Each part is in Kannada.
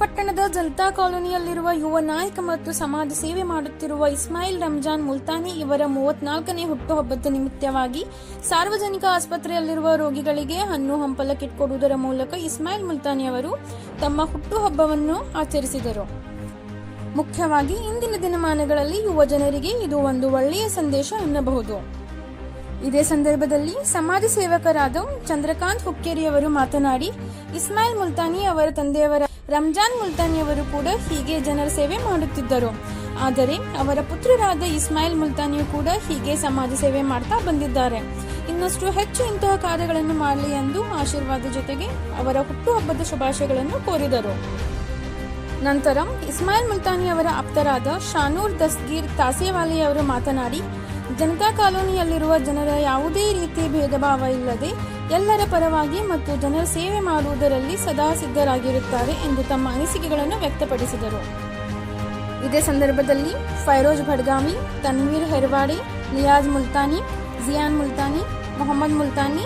ಪಟ್ಟಣದ ಜನತಾ ಕಾಲೋನಿಯಲ್ಲಿರುವ ಯುವ ನಾಯಕ ಮತ್ತು ಸಮಾಜ ಸೇವೆ ಮಾಡುತ್ತಿರುವ ಇಸ್ಮಾಯಿಲ್ ರಂಜಾನ್ ಮುಲ್ತಾನಿ ಇವರ ಮೂವತ್ನಾಲ್ಕನೇ ಹುಟ್ಟುಹಬ್ಬದ ನಿಮಿತ್ತವಾಗಿ ಸಾರ್ವಜನಿಕ ಆಸ್ಪತ್ರೆಯಲ್ಲಿರುವ ರೋಗಿಗಳಿಗೆ ಹಣ್ಣು ಹಂಪಲ ಕಿಟ್ ಕೊಡುವುದರ ಮೂಲಕ ಇಸ್ಮಾಯಿಲ್ ಮುಲ್ತಾನಿ ಅವರು ತಮ್ಮ ಹುಟ್ಟುಹಬ್ಬವನ್ನು ಆಚರಿಸಿದರು. ಮುಖ್ಯವಾಗಿ ಇಂದಿನ ದಿನಮಾನಗಳಲ್ಲಿ ಯುವ ಜನರಿಗೆ ಇದು ಒಂದು ಒಳ್ಳೆಯ ಸಂದೇಶ ಎನ್ನಬಹುದು. ಇದೇ ಸಂದರ್ಭದಲ್ಲಿ ಸಮಾಜ ಸೇವಕರಾದ ಚಂದ್ರಕಾಂತ್ ಹುಕ್ಕೇರಿ ಅವರು ಮಾತನಾಡಿ, ಇಸ್ಮಾಯಿಲ್ ಮುಲ್ತಾನಿ ಅವರ ತಂದೆಯವರ ರಂಜಾನ್ ಮುಲ್ತಾನಿಯವರು ಕೂಡ ಹೀಗೆ ಜನರ ಸೇವೆ ಮಾಡುತ್ತಿದ್ದರು. ಆದರೆ ಅವರ ಪುತ್ರರಾದ ಇಸ್ಮಾಯಿಲ್ ಮುಲ್ತಾನಿಯು ಕೂಡ ಹೀಗೆ ಸಮಾಜ ಸೇವೆ ಮಾಡ್ತಾ ಬಂದಿದ್ದಾರೆ. ಇನ್ನಷ್ಟು ಹೆಚ್ಚು ಇಂತಹ ಕಾರ್ಯಗಳನ್ನು ಮಾಡಲಿ ಎಂದು ಆಶೀರ್ವಾದ ಜೊತೆಗೆ ಅವರ ಹುಟ್ಟುಹಬ್ಬದ ಶುಭಾಶಯಗಳನ್ನು ಕೋರಿದರು. ನಂತರ ಇಸ್ಮಾಯಿಲ್ ಮುಲ್ತಾನಿ ಅವರ ಆಪ್ತರಾದ ಶಾನೂರ್ ದಸ್ಗೀರ್ ತಾಸೇವಾಲಿ ಅವರು ಮಾತನಾಡಿ, ಜನತಾ ಕಾಲೋನಿಯಲ್ಲಿರುವ ಜನರ ಯಾವುದೇ ರೀತಿ ಭೇದ ಭಾವ ಇಲ್ಲದೆ ಎಲ್ಲರ ಪರವಾಗಿ ಮತ್ತು ಜನರ ಸೇವೆ ಮಾಡುವುದರಲ್ಲಿ ಸದಾ ಸಿದ್ಧರಾಗಿರುತ್ತಾರೆ ಎಂದು ತಮ್ಮ ಅನಿಸಿಕೆಗಳನ್ನು ವ್ಯಕ್ತಪಡಿಸಿದರು. ಇದೇ ಸಂದರ್ಭದಲ್ಲಿ ಫೈರೋಜ್ ಭಡ್ಗಾಮಿ, ತನ್ವೀರ್ ಹೆರ್ವಾಡಿ, ಲಿಯಾಜ್ ಮುಲ್ತಾನಿ, ಜಿಯಾನ್ ಮುಲ್ತಾನಿ, ಮೊಹಮ್ಮದ್ ಮುಲ್ತಾನಿ,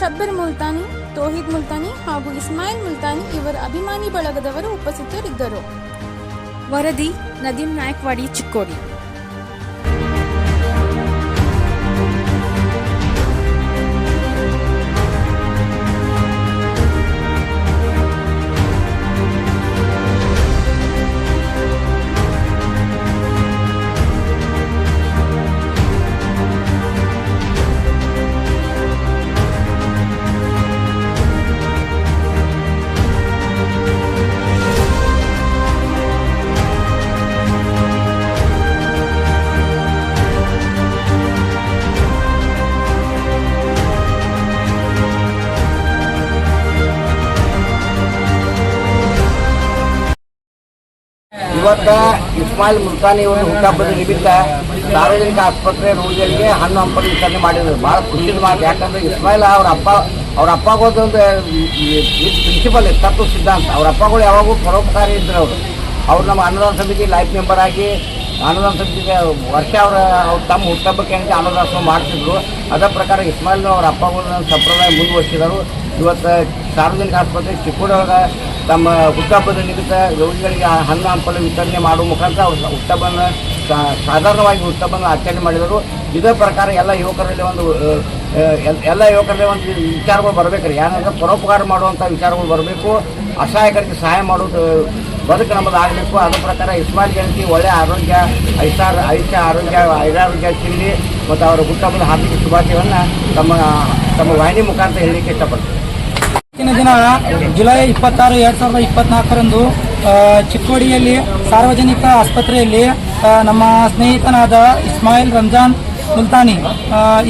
ಶಬ್ಬರ್ ಮುಲ್ತಾನಿ, ತೋಹಿದ್ ಮುಲ್ತಾನಿ ಹಾಗೂ ಇಸ್ಮಾಯಿಲ್ ಮುಲ್ತಾನಿ ಇವರ ಅಭಿಮಾನಿ ಬಳಗದವರು ಉಪಸ್ಥಿತರಿದ್ದರು. ವರದಿ ನದೀಮ್ ನಾಯಕ್ವಾಡಿ ಚಿಕ್ಕೋಡಿ. ಇವತ್ತ ಇಸ್ಮಾಯಿಲ್ ಮುಲ್ತಾನಿ ಅವರು ಹುಟ್ಟಾಪದ ನಿಮಿತ್ತ ಸಾರ್ವಜನಿಕ ಆಸ್ಪತ್ರೆ ರೋಗಿಗಳಿಗೆ ಹಣ್ಣು ಹಂಪಲು ವಿತರಣೆ ಮಾಡಿದ್ರು. ಭಾಳ ಖುಷಿದ ಮಾತು. ಯಾಕಂದ್ರೆ ಇಸ್ಮಾಯಿಲ್ ಅವ್ರ ಅಪ್ಪ, ಅವ್ರ ಅಪ್ಪಗಳದೊಂದು ಪ್ರಿನ್ಸಿಪಲ್ ತತ್ವ ಸಿದ್ಧಾಂತ. ಅವ್ರ ಅಪ್ಪಗಳು ಯಾವಾಗೂ ಪರೋಪಕಾರಿ ಇದ್ರು ಅವರು. ಅವ್ರು ನಮ್ಮ ಅನುದಾನ ಸಮಿತಿ ಲೈಫ್ ಮೆಂಬರ್ ಆಗಿ ಅನುದಾನ ಸಮಿತಿಗೆ ವರ್ಷ ಅವರ, ಅವ್ರು ತಮ್ಮ ಹುಟ್ಟಹಬ್ಬಕ್ಕೆ ಹೆಂಗೆ ಅನುದಾನ ಮಾಡ್ತಿದ್ರು. ಅದೇ ಪ್ರಕಾರ ಇಸ್ಮಾಯಿಲ್ ಅವ್ರ ಅಪ್ಪಗಳು ಸಂಪ್ರದಾಯ ಮುಂದುವರಿಸಿದರು. ಇವತ್ತು ಸಾರ್ವಜನಿಕ ಆಸ್ಪತ್ರೆ ಚಿಕ್ಕೋಡಿಯೊಳಗೆ ತಮ್ಮ ಹುಟ್ಟಹಬ್ಬದ ನಿಮಿತ್ತ ರೋಗಿಗಳಿಗೆ ಹಣ್ಣು, ಹಂಪಲು ವಿತರಣೆ ಮಾಡುವ ಮುಖಾಂತರ ಅವರು ಸಾ- ಸಾಧಾರಣವಾಗಿ ಹುಟ್ಟಹಬ್ಬನ ಆಚರಣೆ ಮಾಡಿದರು. ಇದೇ ಪ್ರಕಾರ ಎಲ್ಲ ಯುವಕರಲ್ಲಿ ಒಂದು ಎಲ್ಲ ಯುವಕರಲ್ಲಿ ಒಂದು ವಿಚಾರಗಳು ಬರಬೇಕ್ರಿ. ಏನಂದ್ರೆ ಪರೋಪಕಾರ ಮಾಡುವಂಥ ವಿಚಾರಗಳು ಬರಬೇಕು. ಅಸಹಾಯಕರಿಗೆ ಸಹಾಯ ಮಾಡೋದು ಬದುಕು ನಮ್ಮದು ಆಗಬೇಕು ಅದರ ಪ್ರಕಾರ ಇಸ್ಮಾಯಿಲ್ ಜಯಂತಿ ಒಳ್ಳೆಯ ಆರೋಗ್ಯ ಐಸಾರ ಐಷ ಆರೋಗ್ಯ, ಐರಾರೋಗ್ಯ ತಿಂಡಿ ಮತ್ತು ಅವರ ಹುಟ್ಟಹಬ್ಬದ ಹಾರ್ದಿಕ ಶುಭಾಶಯವನ್ನು ತಮ್ಮ ತಮ್ಮ ವಾಹಿನಿ ಮುಖಾಂತರ ಹೇಳಲಿಕ್ಕೆ ಇಷ್ಟಪಡ್ತೀನಿ. ಇವತ್ತಿನ ದಿನ, ಜುಲೈ ಇಪ್ಪತ್ತಾರು, ಎರಡ್ ಸಾವಿರದ ಇಪ್ಪತ್ನಾಲ್ಕರಂದು ಚಿಕ್ಕೋಡಿಯಲ್ಲಿ ಸಾರ್ವಜನಿಕ ಆಸ್ಪತ್ರೆಯಲ್ಲಿ ನಮ್ಮ ಸ್ನೇಹಿತನಾದ ಇಸ್ಮಾಯಿಲ್ ರಂಜಾನ್ ಮುಲ್ತಾನಿ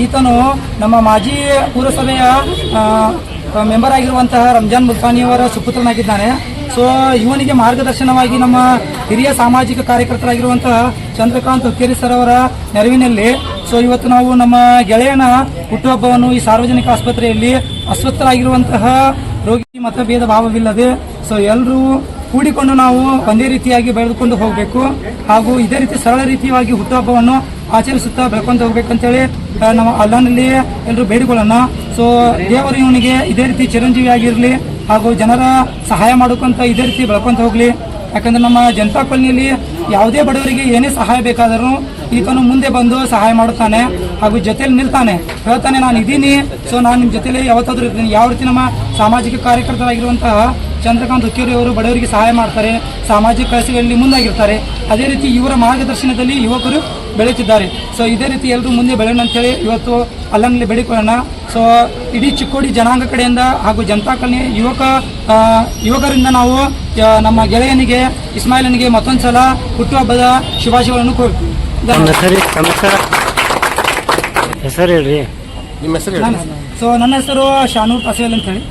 ಈತನು ನಮ್ಮ ಮಾಜಿ ಪುರಸಭೆಯ ಮೆಂಬರ್ ಆಗಿರುವಂತಹ ರಂಜಾನ್ ಮುಲ್ತಾನಿಯವರ ಸುಪುತ್ರನಾಗಿದ್ದಾನೆ. ಸೊ ಇವನಿಗೆ ಮಾರ್ಗದರ್ಶನವಾಗಿ ನಮ್ಮ ಹಿರಿಯ ಸಾಮಾಜಿಕ ಕಾರ್ಯಕರ್ತರಾಗಿರುವಂತಹ ಚಂದ್ರಕಾಂತ್ ಹುಕ್ಕೇರಿ ಸರ್ ಅವರ ನೆರವಿನಲ್ಲಿ ಸೊ ಇವತ್ತು ನಾವು ನಮ್ಮ ಗೆಳೆಯನ ಹುಟ್ಟುಹಬ್ಬವನ್ನು ಈ ಸಾರ್ವಜನಿಕ ಆಸ್ಪತ್ರೆಯಲ್ಲಿ ಅಸ್ವಸ್ಥರಾಗಿರುವಂತಹ ರೋಗಿ ಮತಭೇದ ಭಾವವಿಲ್ಲದೆ ಸೊ ಎಲ್ಲರೂ ಕೂಡಿಕೊಂಡು ನಾವು ಒಂದೇ ರೀತಿಯಾಗಿ ಬೆಳೆದುಕೊಂಡು ಹೋಗಬೇಕು. ಹಾಗೂ ಇದೇ ರೀತಿ ಸರಳ ರೀತಿಯಾಗಿ ಹುಟ್ಟುಹಬ್ಬವನ್ನು ಆಚರಿಸುತ್ತಾ ಬೆಳ್ಕೊಂಡು ಹೋಗ್ಬೇಕಂತೇಳಿ ನಾವು ಅಲ್ಲನಲ್ಲಿ ಎಲ್ಲರೂ ಬೇಡಿಕೊಳ್ಳೋಣ. ಸೊ ದೇವರು ಇವನಿಗೆ ಇದೇ ರೀತಿ ಚಿರಂಜೀವಿಯಾಗಿರಲಿ. ಹಾಗೂ ಜನರ ಸಹಾಯ ಮಾಡೋಕ್ಕಂತ ಇದೇ ರೀತಿ ಬೆಳ್ಕೊಂತ ಹೋಗ್ಲಿ. ಯಾಕಂದ್ರೆ ನಮ್ಮ ಜನತಾ ಕಾಲನಿಯಲ್ಲಿ ಯಾವುದೇ ಬಡವರಿಗೆ ಏನೇ ಸಹಾಯ ಬೇಕಾದರೂ ಈತನು ಮುಂದೆ ಬಂದು ಸಹಾಯ ಮಾಡುತ್ತಾನೆ ಹಾಗೂ ಜೊತೆಲಿ ನಿಲ್ತಾನೆ. ಹೇಳ್ತಾನೆ, ನಾನು ಇದ್ದೀನಿ ಸೊ ನಾನು ನಿಮ್ಮ ಜೊತೆಲಿ ಯಾವತ್ತಾದ್ರೂ ಯಾವ ರೀತಿ ನಮ್ಮ ಸಾಮಾಜಿಕ ಕಾರ್ಯಕರ್ತರಾಗಿರುವಂತಹ ಚಂದ್ರಕಾಂತ್ ಹುಕ್ಕೇರಿ ಅವರು ಬಡವರಿಗೆ ಸಹಾಯ ಮಾಡ್ತಾರೆ ಸಾಮಾಜಿಕ ಕೆಲಸಗಳಲ್ಲಿ ಮುಂದಾಗಿರ್ತಾರೆ. ಅದೇ ರೀತಿ ಇವರ ಮಾರ್ಗದರ್ಶನದಲ್ಲಿ ಯುವಕರು ಬೆಳೆಯುತ್ತಿದ್ದಾರೆ. ಸೊ ಇದೇ ರೀತಿ ಎಲ್ಲರೂ ಮುಂದೆ ಬೆಳೆಯೋಣ ಅಂತೇಳಿ ಇವತ್ತು ಅಲ್ಲಲ್ಲಿ ಬೇಡಿಕೊಳ್ಳೋಣ. ಸೊ ಇಡೀ ಚಿಕ್ಕೋಡಿ ಜನಾಂಗ ಕಡೆಯಿಂದ ಹಾಗೂ ಜನತಾ ಕಲ್ಯಾಣ ಯುವಕ ಯುವಕರಿಂದ ನಾವು ನಮ್ಮ ಗೆಳೆಯನಿಗೆ ಇಸ್ಮಾಯಿಲನಿಗೆ ಮತ್ತೊಂದು ಸಲ ಹುಟ್ಟುಹಬ್ಬದ ಶುಭಾಶಯಗಳನ್ನು ಕೋರ್ತೀವಿ ಹೆಸರು ಹೇಳ್ರಿ. ನಿಮ್ಮ ಹೆಸರು ಸೊ ನನ್ನ ಹೆಸರು ಶಾನೂರ್ ಪಸೇಲ್ ಅಂತ ಹೇಳಿ